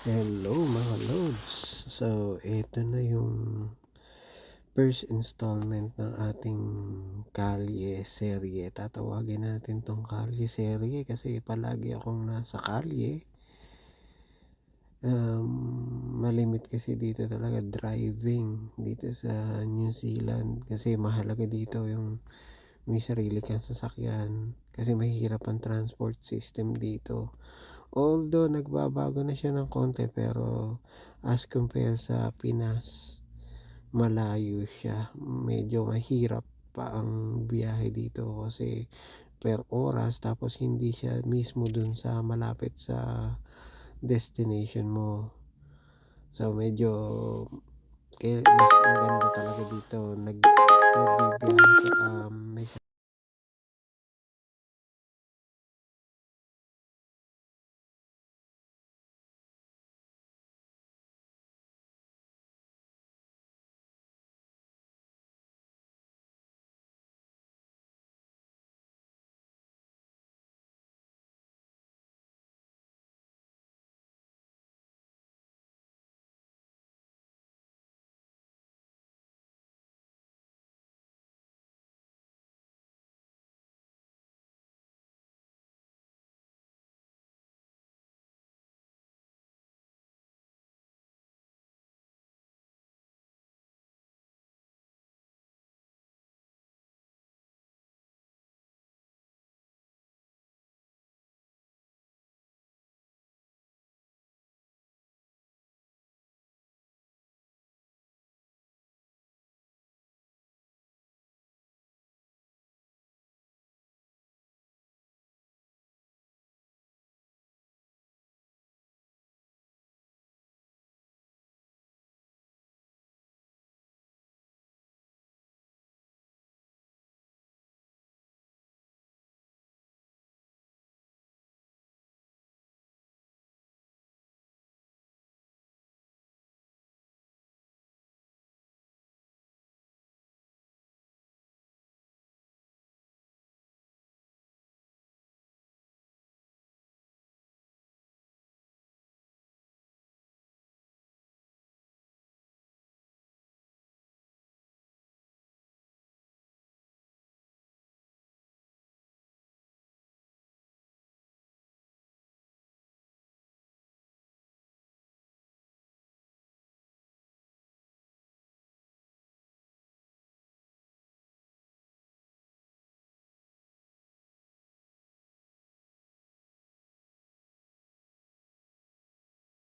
Hello mga lods. So, ito na yung first installment ng ating kalye serye. Tatawagin natin tong kalye serye kasi palagi akong nasa kalye. Um, malimit kasi dito talaga driving dito sa New Zealand kasi mahalaga dito yung may sarili kang sasakyan kasi mahirap ang transport system dito. Although nagbabago na siya ng konti pero as compare sa Pinas, malayo siya. Medyo mahirap pa ang biyahe dito kasi per oras tapos hindi siya mismo dun sa malapit sa destination mo. So medyo eh, mas maganda talaga dito nag nagbibiyahe ka um, may